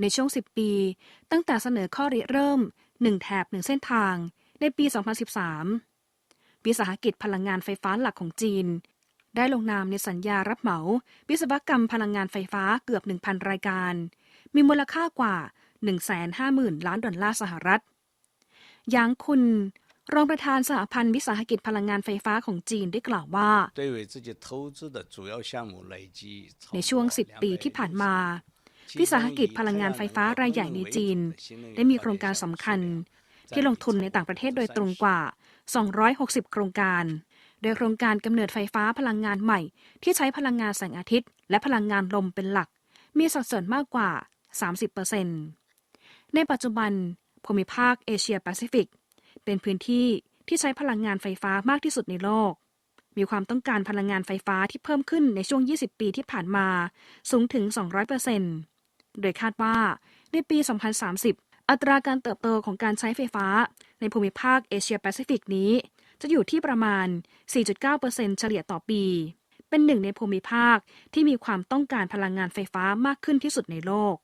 ในช่วง 10 ปี ตั้งแต่เสนอข้อริเริ่ม 1 แถบ 1 เส้นทาง ในปี 2013 วิสาหกิจพลังงานไฟฟ้าหลักของจีน ได้ลงนามในสัญญารับเหมาวิศวกรรมพลังงานไฟฟ้าเกือบ 1,000 รายการ มีมูลค่ากว่า 150,000 ล้านดอลลาร์สหรัฐอย่างคุณรองประธานสหพันธ์วิสาหกิจพลังงานไฟฟ้าของจีนได้กล่าวว่า ในช่วง 10 ปีที่ผ่านมา วิสาหกิจพลังงานไฟฟ้ารายใหญ่ในจีน ได้มีโครงการสำคัญ ที่ลงทุนในต่างประเทศโดยตรงกว่า 260 โครงการ โดยโครงการกำเนิดไฟฟ้าพลังงานใหม่ ที่ใช้พลังงานแสงอาทิตย์ และพลังงานลมเป็นหลัก มีสัดส่วนมากกว่า 30%ในปัจจุบันภูมิภาคเอเชียแปซิฟิก เป็นพื้นที่ที่ใช้พลังงานไฟฟ้ามากที่สุดในโลก มีความต้องการพลังงานไฟฟ้าที่เพิ่มขึ้นในช่วง 20 ปีที่ผ่านมา สูงถึง 200% โดยคาดว่าในปี 2030 อัตราการเติบโตของการใช้ไฟฟ้า ในภูมิภาคเอเชียแปซิฟิกนี้ จะอยู่ที่ประมาณ 4.9%เฉลี่ยต่อปี เป็นหนึ่งในภูมิภาคที่มีความต้องการพลังงานไฟฟ้ามากขึ้นที่สุดในโลก